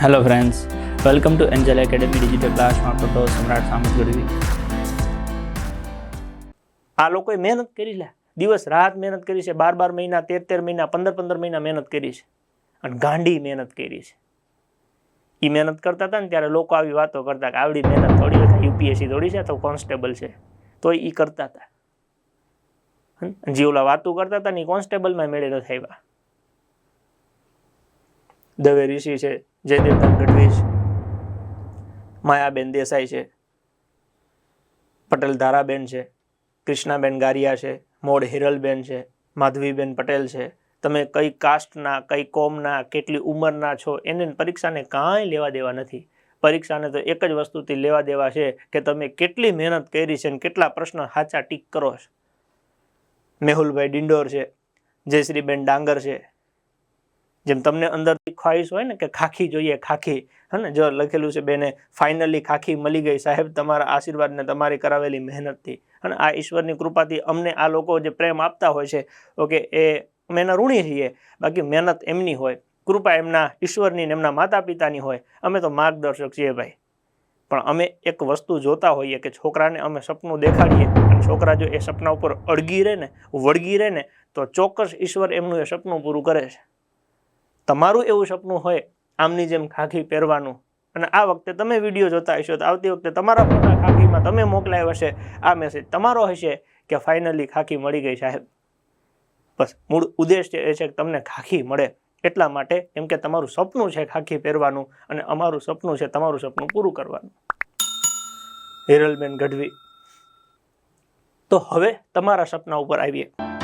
Hello friends welcome to Angel Academy digital ક્લાસમાં તો સમ્રાટ સામત ગઢવી આ લોકોએ મહેનત કરી લે. દિવસ રાત મહેનત કરી છે. બાર બાર મહિના, તેર તેર મહિના, પંદર પંદર મહિના મહેનત કરી છે. અને ગાંડી મહેનત કરી છે. એ મહેનત કરતા હતા ને ત્યારે લોકો આવી વાતો કરતા કે આવડી મહેનત થોડી યુપીએસસી થોડી છે, તો કોન્સ્ટેબલ છે. તો એ કરતા હતા? જે ઓલા વાતો કરતા હતા ને એ કોન્સ્ટેબલમાં મેળે નથી આવ્યા દવે ઋષિ છે જયદેવદાન ગઢવી ગઢવીશ માયાબેન દેસાઈ છે પટેલ ધારાબેન છે, કૃષ્ણાબેન ગારિયા છે, મોડ હિરલબેન છે, માધવીબેન પટેલ છે. તમે કઈ કાસ્ટના, કઈ કોમના, કેટલી ઉંમરના છો, એને પરીક્ષાને કાંઈ લેવા દેવા નથી. પરીક્ષાને તો એક જ વસ્તુથી લેવા દેવા છે કે તમે કેટલી મહેનત કરી છે અને કેટલા પ્રશ્ન સાચા ટીક કરો છો. મેહુલભાઈ ડિંડોર છે, જયશ્રીબેન ડાંગર છે જેમ તમને અંદરથી ખ્વાહિશ હોય ને કે ખાખી જોઈએ, ખાખી. હે ને? જો લખેલું છે બેને, ફાઇનલી ખાખી મળી ગઈ. સાહેબ, તમારા આશીર્વાદને તમારી કરાવેલી મહેનતથી. અને આ ઈશ્વરની કૃપાથી અમને આ લોકો જે પ્રેમ આપતા હોય છે, ઓકે, એ અમે એના ઋણી છીએ. બાકી મહેનત એમની હોય. કૃપા એમના ઈશ્વરની એમના માતા પિતાની હોય. અમે તો માર્ગદર્શક છીએ ભાઈ. પણ અમે એક વસ્તુ જોતા હોઈએ કે છોકરાને અમે સપનું દેખાડીએ અને છોકરા જો એ સપના ઉપર અડગી રહે ને, વળગી રહે ને, તો ચોક્કસ ઈશ્વર એમનું એ સપનું પૂરું કરે છે. તમારું એવું સપનું હોય, આમની જેમ ખાખી પહેરવાનું. અને આ વખતે તમે વીડિયો જોતા હશો, તો આવતી વખતે તમારા ફોટા ખાખીમાં તમે મોકલાયો હશે, આ મેસેજ તમારો હશે કે ફાઇનલી ખાખી મળી ગઈ સાહેબ. બસ, મૂળ ઉદ્દેશ્ય એ છે કે તમને ખાખી મળે, એટલા માટે એમ કે તમારું સપનું છે ખાખી પહેરવાનું અને અમારું સપનું છે તમારું સપનું પૂરું કરવાનું. હિરલબેન ગઢવી. તો હવે તમારા સપના ઉપર આવીએ.